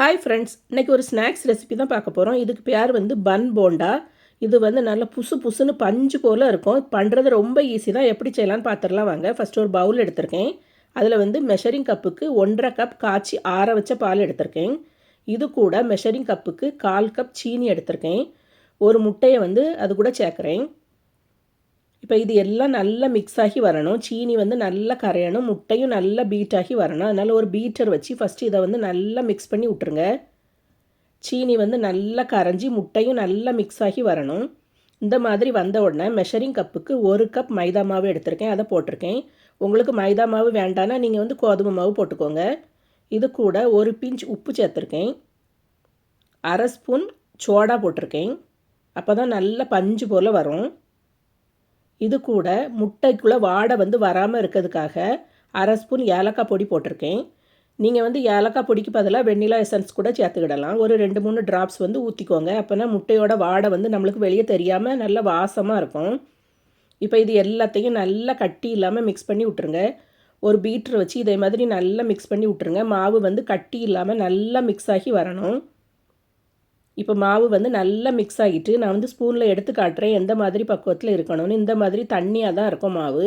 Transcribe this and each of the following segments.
Hi friends இன்றைக்கி ஒரு snacks recipe தான் பார்க்க போகிறோம் இதுக்கு பேர் வந்து பன் போண்டா. இது வந்து நல்லா புசு புசுன்னு பஞ்சு போல் இருக்கும். பண்ணுறது ரொம்ப ஈஸி தான். எப்படி செய்யலான்னு பார்த்துடலாம் வாங்க. ஃபஸ்ட்டு ஒரு பவுல் எடுத்திருக்கேன். அதில் வந்து மெஷரிங் கப்புக்கு ஒன்றரை கப் காய்ச்சி ஆற வச்ச பால் எடுத்திருக்கேன். இது கூட மெஷரிங் கப்புக்கு கால் கப் சீனி எடுத்திருக்கேன். ஒரு முட்டையை வந்து அது கூட சேர்க்குறேன். இப்போ இது எல்லாம் நல்லா மிக்ஸ் ஆகி வரணும். சீனி வந்து நல்லா கரையணும். முட்டையும் நல்லா பீட் ஆகி வரணும். அதனால் ஒரு பீட்டர் வச்சு ஃபஸ்ட்டு இதை வந்து நல்லா மிக்ஸ் பண்ணி விட்ருங்க சீனி வந்து நல்லா கரைஞ்சி முட்டையும் நல்லா மிக்ஸ் ஆகி வரணும். இந்த மாதிரி வந்த உடனே மெஷரிங் கப்புக்கு ஒரு கப் மைதா மாவு எடுத்திருக்கேன். அதை போட்டிருக்கேன். உங்களுக்கு மைதா மாவு வேண்டானா நீங்கள் வந்து கோதுமை மாவு போட்டுக்கோங்க. இது கூட ஒரு பிஞ்ச் உப்பு சேர்த்துருக்கேன். அரை ஸ்பூன் சோடா போட்டிருக்கேன். அப்போ தான் நல்ல பஞ்சு போல் வரும். இது கூட முட்டைக்குள்ளே வாடை வந்து வராமல் இருக்கிறதுக்காக அரை ஸ்பூன் ஏலக்காய் பொடி போட்டிருக்கேன். நீங்கள் வந்து ஏலக்காய் பொடிக்கு பதிலாக வெண்ணிலா எசன்ஸ் கூட சேர்த்துக்கிடலாம். ஒரு ரெண்டு மூணு ட்ராப்ஸ் வந்து ஊற்றிக்கோங்க அப்போனா முட்டையோட வாடை வந்து நம்மளுக்கு வெளியே தெரியாமல் நல்ல வாசமாக இருக்கும். இப்போ இது எல்லாத்தையும் நல்லா கட்டி இல்லாமல் மிக்ஸ் பண்ணி விட்ருங்க ஒரு பீட்ரு வச்சு இதே மாதிரி நல்லா மிக்ஸ் பண்ணி விட்ருங்க மாவு வந்து கட்டி இல்லாமல் நல்லா மிக்ஸ் ஆகி வரணும். இப்போ மாவு வந்து நல்லா மிக்ஸ் ஆகிட்டு நான் வந்து ஸ்பூனில் எடுத்து காட்டுறேன் எந்த மாதிரி பக்குவத்தில் இருக்கணும்னு. இந்த மாதிரி தண்ணியாக தான் இருக்கும் மாவு.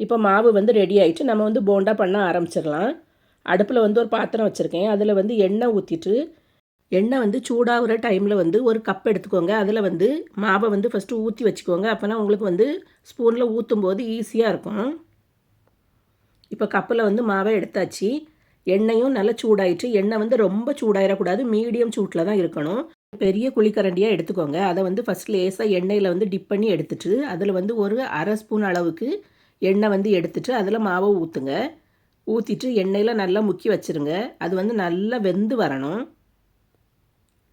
இப்போ மாவு வந்து ரெடி ஆகிட்டு நம்ம வந்து போண்டா பண்ண ஆரம்பிச்சிடலாம். அடுப்பில் வந்து ஒரு பாத்திரம் வச்சுருக்கேன். அதில் வந்து எண்ணெய் ஊற்றிட்டு எண்ணெய் வந்து சூடாகிற டைமில் வந்து ஒரு கப் எடுத்துக்கோங்க. அதில் வந்து மாவை வந்து ஃபஸ்ட்டு ஊற்றி வச்சுக்கோங்க. அப்போனா உங்களுக்கு வந்து ஸ்பூனில் ஊற்றும் போது ஈஸியாக இருக்கும். இப்போ கப்பில் வந்து மாவை எடுத்தாச்சு. எண்ணெயும் நல்லா சூடாயிட்டு எண்ணெய் வந்து ரொம்ப சூடாயிடக்கூடாது மீடியம் சூட்டில் தான் இருக்கணும். பெரிய குழிக்கரண்டியாக எடுத்துக்கோங்க. அதை வந்து ஃபஸ்ட் லேசாக எண்ணெயில் வந்து டிப் பண்ணி எடுத்துட்டு அதில் வந்து ஒரு அரை ஸ்பூன் அளவுக்கு எண்ணெய் வந்து எடுத்துட்டு அதில் மாவை ஊற்றுங்க ஊற்றிட்டு எண்ணெயில் நல்லா முக்கி வச்சுருங்க. அது வந்து நல்லா வெந்து வரணும்.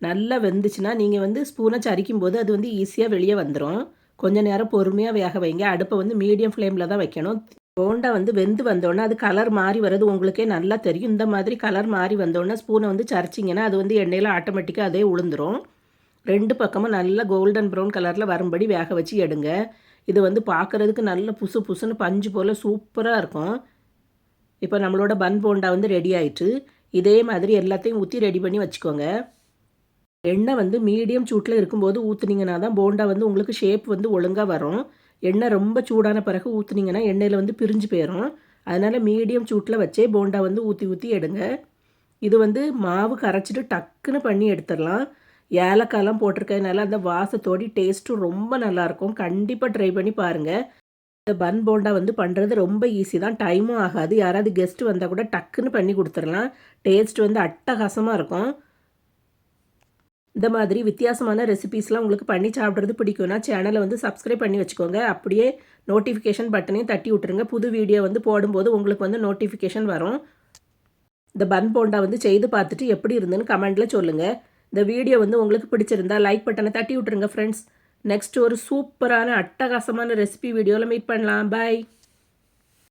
நல்லா வெந்துச்சுன்னா நீங்கள் வந்து ஸ்பூனை சரிக்கும் போது அது வந்து ஈஸியாக வெளியே வந்துடும் கொஞ்சம் நேரம் பொறுமையாக வேக வைங்க. அடுப்பை வந்து மீடியம் ஃப்ளேமில் தான் வைக்கணும். போண்டா வந்து வெந்து வந்தோடனே அது கலர் மாறி வர்றது உங்களுக்கே நல்லா தெரியும். இந்த மாதிரி கலர் மாறி வந்தோடனே ஸ்பூனை வந்து சரிச்சிங்கன்னா அது வந்து எண்ணெயில் ஆட்டோமேட்டிக்காக அதே உளுந்துரும். ரெண்டு பக்கமும் நல்லா கோல்டன் ப்ரௌன் கலரில் வரும்படி வேக வச்சு எடுங்க. இது வந்து பார்க்குறதுக்கு நல்ல புசு புசுன்னு பஞ்சு போல் சூப்பராக இருக்கும். இப்போ நம்மளோட பன் போண்டா வந்து ரெடி ஆயிட்டு இதே மாதிரி எல்லாத்தையும் ஊற்றி ரெடி பண்ணி வச்சுக்கோங்க. எண்ணெய் வந்து மீடியம் சூட்டில் இருக்கும்போது ஊற்றுனீங்கன்னா தான் போண்டா வந்து உங்களுக்கு ஷேப் வந்து ஒழுங்காக வரும். எண்ணெய் ரொம்ப சூடான பிறகு ஊற்றுனீங்கன்னா எண்ணெயில் வந்து பிரிஞ்சு போயிடும் அதனால் மீடியம் சூட்டில் வச்சே போண்டா வந்து ஊற்றி ஊற்றி எடுங்க. இது வந்து மாவு கரைச்சிட்டு டக்குன்னு பண்ணி எடுத்துடலாம். ஏலக்காயெலாம் போட்டிருக்கதுனால அந்த வாசத்தோடி டேஸ்ட்டும் ரொம்ப நல்லாயிருக்கும் கண்டிப்பாக ட்ரை பண்ணி பாருங்கள் இந்த பன் போண்டா வந்து பண்ணுறது ரொம்ப ஈஸி தான். டைமும் ஆகாது. யாராவது கெஸ்ட்டு வந்தால் கூட டக்குன்னு பண்ணி கொடுத்துடலாம். டேஸ்ட் வந்து அட்டகாசமாக இருக்கும். இந்த மாதிரி வித்தியாசமான ரெசிபீஸ்லாம் உங்களுக்கு பண்ணி சாப்பிட்றது பிடிக்கும்னா சேனலை வந்து சப்ஸ்கிரைப் பண்ணி வச்சுக்கோங்க. அப்படியே நோட்டிஃபிகேஷன் பட்டனையும் தட்டி விட்டுருங்க. புது வீடியோ வந்து போடும்போது உங்களுக்கு வந்து நோட்டிஃபிகேஷன் வரும். இந்த பன் போண்டா வந்து செய்து பார்த்துட்டு எப்படி இருந்துன்னு கமெண்ட்டில் சொல்லுங்கள் இந்த வீடியோ வந்து உங்களுக்கு பிடிச்சிருந்தா லைக் பட்டனை தட்டி விட்டுருங்க ஃப்ரெண்ட்ஸ் நெக்ஸ்ட் ஒரு சூப்பரான அட்டகாசமான ரெசிபி வீடியோவில் மீட் பண்ணலாம். பாய்